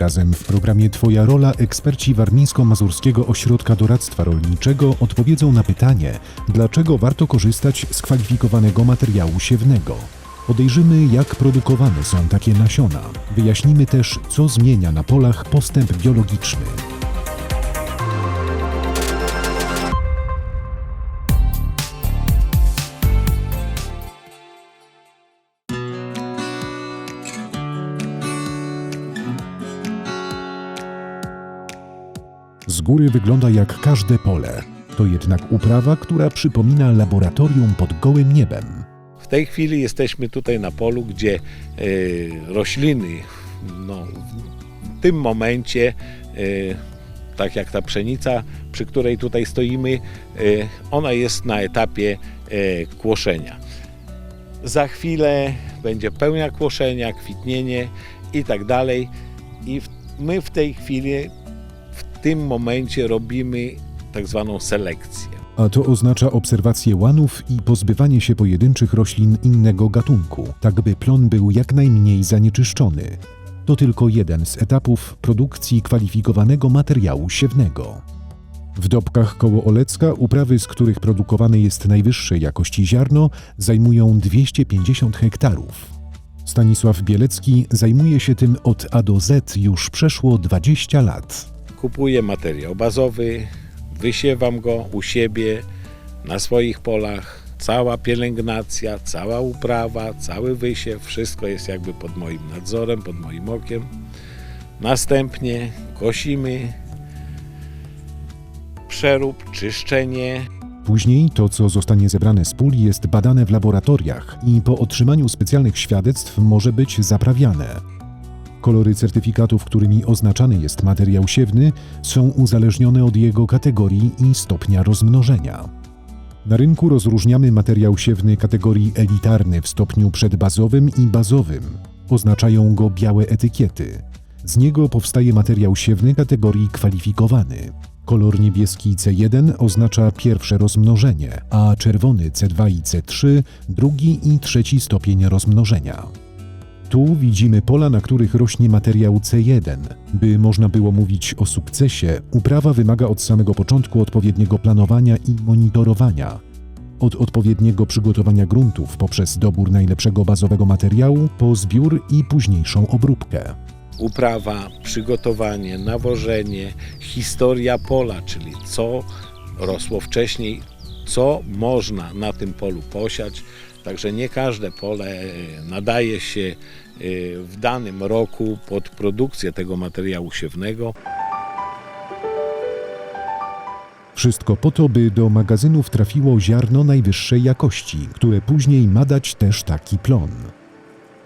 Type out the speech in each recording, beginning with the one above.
Razem w programie Twoja rola eksperci Warmińsko-Mazurskiego Ośrodka Doradztwa Rolniczego odpowiedzą na pytanie, dlaczego warto korzystać z kwalifikowanego materiału siewnego. Podejrzymy, jak produkowane są takie nasiona. Wyjaśnimy też, co zmienia na polach postęp biologiczny. Z góry wygląda jak każde pole. To jednak uprawa, która przypomina laboratorium pod gołym niebem. W tej chwili jesteśmy tutaj na polu, gdzie e, rośliny no, w tym momencie, e, tak jak ta pszenica, przy której tutaj stoimy, e, ona jest na etapie kłoszenia. Za chwilę będzie pełnia kłoszenia, kwitnienie i tak dalej. I w, my w tej chwili, tym momencie robimy tak zwaną selekcję. A to oznacza obserwację łanów i pozbywanie się pojedynczych roślin innego gatunku, tak by plon był jak najmniej zanieczyszczony. To tylko jeden z etapów produkcji kwalifikowanego materiału siewnego. W Dobkach koło Olecka uprawy, z których produkowane jest najwyższej jakości ziarno, zajmują 250 hektarów. Stanisław Bielecki zajmuje się tym od A do Z już przeszło 20 lat. Kupuję materiał bazowy, wysiewam go u siebie na swoich polach. Cała pielęgnacja, cała uprawa, cały wysiew, wszystko jest jakby pod moim nadzorem, pod moim okiem. Następnie kosimy, przerób, czyszczenie, Później to, co zostanie zebrane z pól, jest badane w laboratoriach i po otrzymaniu specjalnych świadectw może być zaprawiane. Kolory certyfikatów, którymi oznaczany jest materiał siewny, są uzależnione od jego kategorii i stopnia rozmnożenia. Na rynku rozróżniamy materiał siewny kategorii elitarny w stopniu przedbazowym i bazowym. Oznaczają go białe etykiety. Z niego powstaje materiał siewny kategorii kwalifikowany. Kolor niebieski C1 oznacza pierwsze rozmnożenie, a czerwony C2 i C3 drugi i trzeci stopień rozmnożenia. Tu widzimy pola, na których rośnie materiał C1. By można było mówić o sukcesie, uprawa wymaga od samego początku odpowiedniego planowania i monitorowania. Od odpowiedniego przygotowania gruntów poprzez dobór najlepszego bazowego materiału po zbiór i późniejszą obróbkę. uprawa, przygotowanie, nawożenie, historia pola, czyli co rosło wcześniej, co można na tym polu posiać. Także nie każde pole e, nadaje się e, w danym roku pod produkcję tego materiału siewnego. Wszystko po to, by do magazynów trafiło ziarno najwyższej jakości, które później ma dać też taki plon.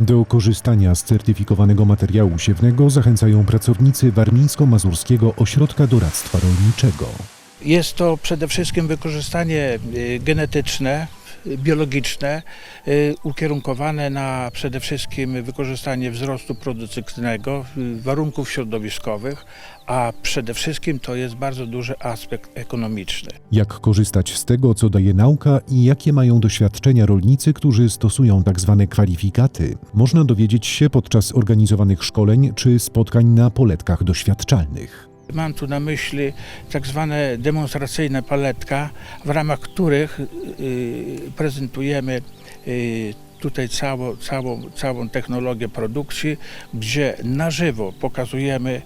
Do korzystania z certyfikowanego materiału siewnego zachęcają pracownicy Warmińsko-Mazurskiego Ośrodka Doradztwa Rolniczego. Jest to przede wszystkim wykorzystanie y, genetyczne, y, biologiczne, y, ukierunkowane na przede wszystkim wykorzystanie wzrostu produkcyjnego, y, warunków środowiskowych, a przede wszystkim to jest bardzo duży aspekt ekonomiczny. Jak korzystać z tego, co daje nauka i jakie mają doświadczenia rolnicy, którzy stosują tzw. kwalifikaty, można dowiedzieć się podczas organizowanych szkoleń czy spotkań na poletkach doświadczalnych. Mam tu na myśli tak zwane demonstracyjne paletka, w ramach których y, prezentujemy y, tutaj całą, całą, całą technologię produkcji, gdzie na żywo pokazujemy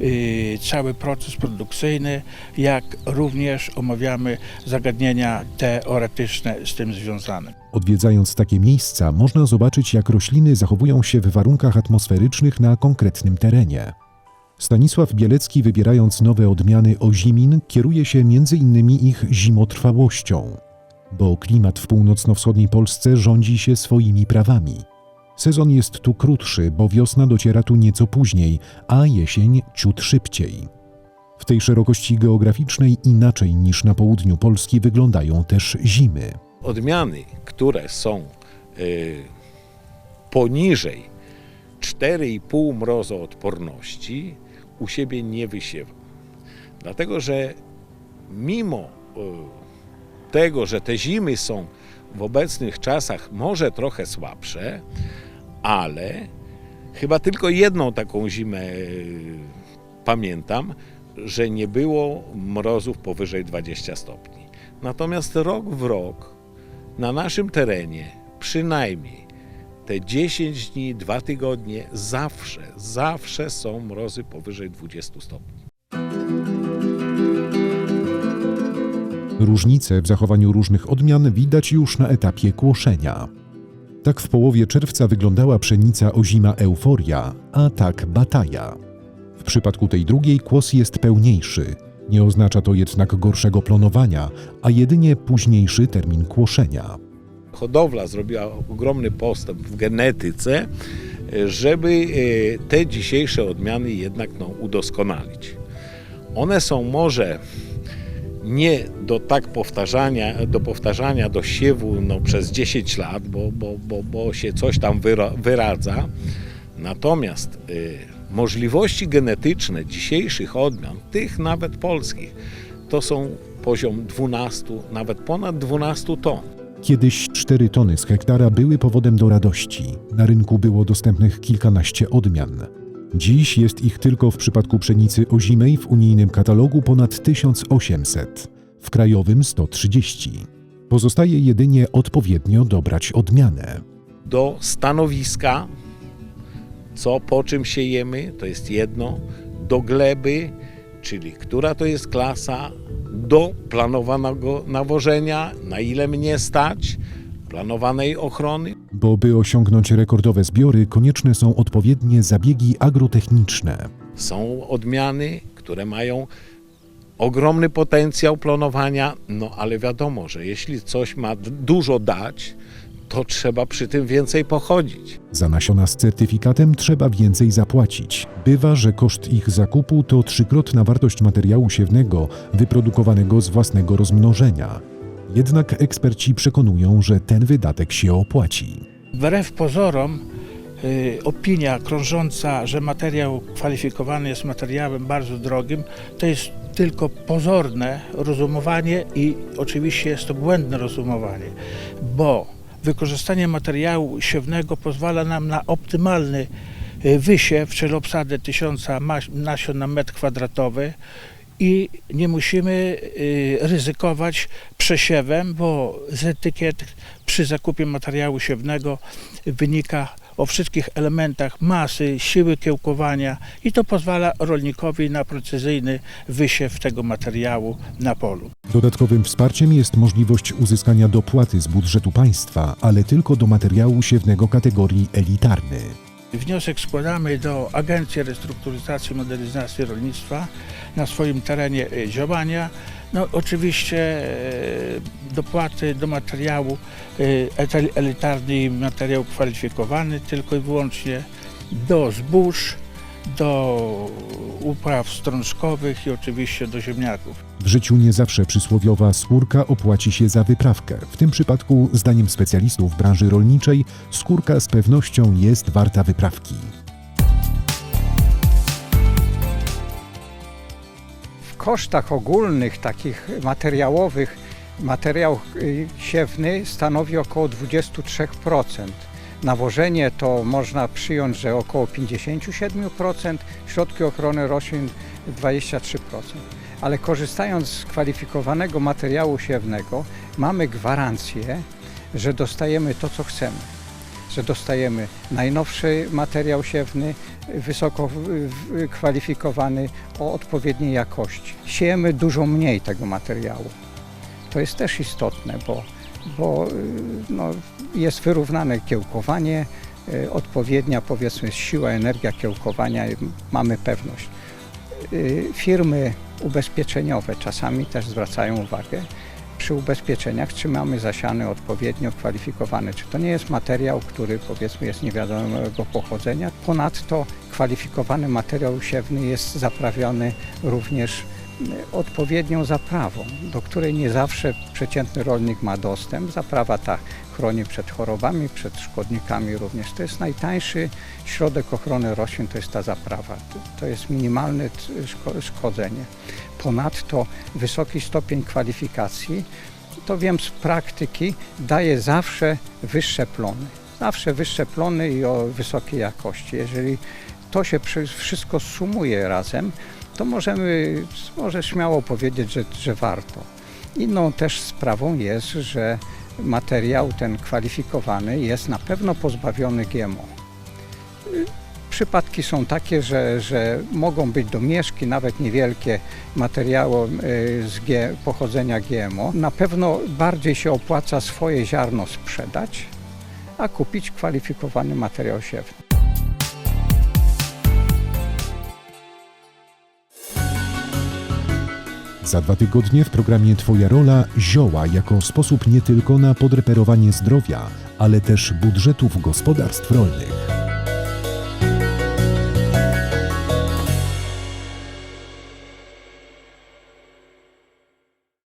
y, cały proces produkcyjny, jak również omawiamy zagadnienia teoretyczne z tym związane. Odwiedzając takie miejsca, można zobaczyć, jak rośliny zachowują się w warunkach atmosferycznych na konkretnym terenie. Stanisław Bielecki, wybierając nowe odmiany ozimin, kieruje się innymi ich zimotrwałością, bo klimat w północno-wschodniej Polsce rządzi się swoimi prawami. Sezon jest tu krótszy, bo wiosna dociera tu nieco później, a jesień ciut szybciej. W tej szerokości geograficznej inaczej niż na południu Polski wyglądają też zimy. Odmiany, które są y, poniżej 4,5 mrozoodporności, u siebie nie wysiewam. Dlatego, że mimo y, tego, że te zimy są w obecnych czasach może trochę słabsze, ale Chyba tylko jedną taką zimę e, pamiętam, że nie było mrozów powyżej 20 stopni. Natomiast rok w rok na naszym terenie przynajmniej te 10 dni, 2 tygodnie zawsze, zawsze są mrozy powyżej 20 stopni. Różnice w zachowaniu różnych odmian widać już na etapie kłoszenia. Tak w połowie czerwca wyglądała pszenica ozima euforia, a tak bataja. W przypadku tej drugiej kłos jest pełniejszy. Nie oznacza to jednak gorszego plonowania, a jedynie późniejszy termin kłoszenia. Hodowla zrobiła ogromny postęp w genetyce, e, żeby e, te dzisiejsze odmiany jednak no, udoskonalić. One są może nie do tak powtarzania, do powtarzania do siewu no, przez 10 lat, bo, bo, bo, bo się coś tam wyra, wyradza. Natomiast y, możliwości genetyczne dzisiejszych odmian, tych nawet polskich, to są poziom 12, nawet ponad 12 ton. Kiedyś 4 tony z hektara były powodem do radości. Na rynku było dostępnych kilkanaście odmian. Dziś jest ich tylko w przypadku pszenicy ozimej w unijnym katalogu ponad 1800, w krajowym 130. Pozostaje jedynie odpowiednio dobrać odmianę. do stanowiska, co po czym siejemy, to jest jedno, do gleby, czyli która to jest klasa, do planowanego nawożenia, na ile mnie stać, planowanej ochrony. Bo by osiągnąć rekordowe zbiory, konieczne są odpowiednie zabiegi agrotechniczne. Są odmiany, które mają ogromny potencjał planowania, no ale wiadomo, że jeśli coś ma dużo dać, to trzeba przy tym więcej pochodzić. Za nasiona z certyfikatem trzeba więcej zapłacić. Bywa, że koszt ich zakupu to trzykrotna wartość materiału siewnego wyprodukowanego z własnego rozmnożenia. Jednak eksperci przekonują, że ten wydatek się opłaci. Wbrew pozorom, y, opinia krążąca, że materiał kwalifikowany jest materiałem bardzo drogim, to jest tylko pozorne rozumowanie i oczywiście jest to błędne rozumowanie, bo wykorzystanie materiału siewnego pozwala nam na optymalny y, wysiew, czyli obsadę tysiąca nasion na metr kwadratowy i nie musimy y, ryzykować przesiewem, bo z etykiet przy zakupie materiału siewnego wynika o wszystkich elementach masy, siły kiełkowania i to pozwala rolnikowi na precyzyjny wysiew tego materiału na polu. Dodatkowym wsparciem jest możliwość uzyskania dopłaty z budżetu państwa, ale tylko do materiału siewnego kategorii elitarny. Wniosek składamy do Agencji Restrukturyzacji i Modernizacji Rolnictwa na swoim terenie działania. No, oczywiście e, dopłaty do materiału e, elitarny materiał kwalifikowany tylko i wyłącznie do zbóż, do upraw strączkowych i oczywiście do ziemniaków. W życiu nie zawsze przysłowiowa skórka opłaci się za wyprawkę. W tym przypadku, zdaniem specjalistów branży rolniczej, skórka z pewnością jest warta wyprawki. Kosztach ogólnych, takich materiałowych, materiał y, siewny stanowi około 23%. Nawożenie to można przyjąć, że około 57%, środki ochrony roślin 23%. Ale korzystając z kwalifikowanego materiału siewnego, mamy gwarancję, że dostajemy to, co chcemy. Że dostajemy najnowszy materiał siewny, wysoko kwalifikowany o odpowiedniej jakości. Siejemy dużo mniej tego materiału. To jest też istotne, bo, bo y, no, jest wyrównane kiełkowanie, y, odpowiednia powiedzmy siła, energia kiełkowania, mamy pewność. Y, Firmy ubezpieczeniowe czasami też zwracają uwagę, przy ubezpieczeniach, czy mamy zasiany odpowiednio kwalifikowany, czy to nie jest materiał, który powiedzmy jest niewiadomego pochodzenia. Ponadto kwalifikowany materiał siewny jest zaprawiony również odpowiednią zaprawą, do której nie zawsze przeciętny rolnik ma dostęp. Zaprawa ta chroni przed chorobami, przed szkodnikami również. To jest najtańszy środek ochrony roślin, to jest ta zaprawa. To- jest minimalne szkodzenie. Ponadto wysoki stopień kwalifikacji, to wiem z praktyki, daje zawsze wyższe plony. Zawsze wyższe plony i o wysokiej jakości. Jeżeli to się wszystko sumuje razem, to możemy może śmiało powiedzieć, że, że warto. Inną też sprawą jest, że materiał ten kwalifikowany jest na pewno pozbawiony GMO. Przypadki są takie, że, że mogą być domieszki, nawet niewielkie materiały y, z G, pochodzenia GMO. Na pewno bardziej się opłaca swoje ziarno sprzedać, a kupić kwalifikowany materiał siewny. Za dwa tygodnie w programie Twoja rola zioła jako sposób nie tylko na podreperowanie zdrowia, ale też budżetów gospodarstw rolnych.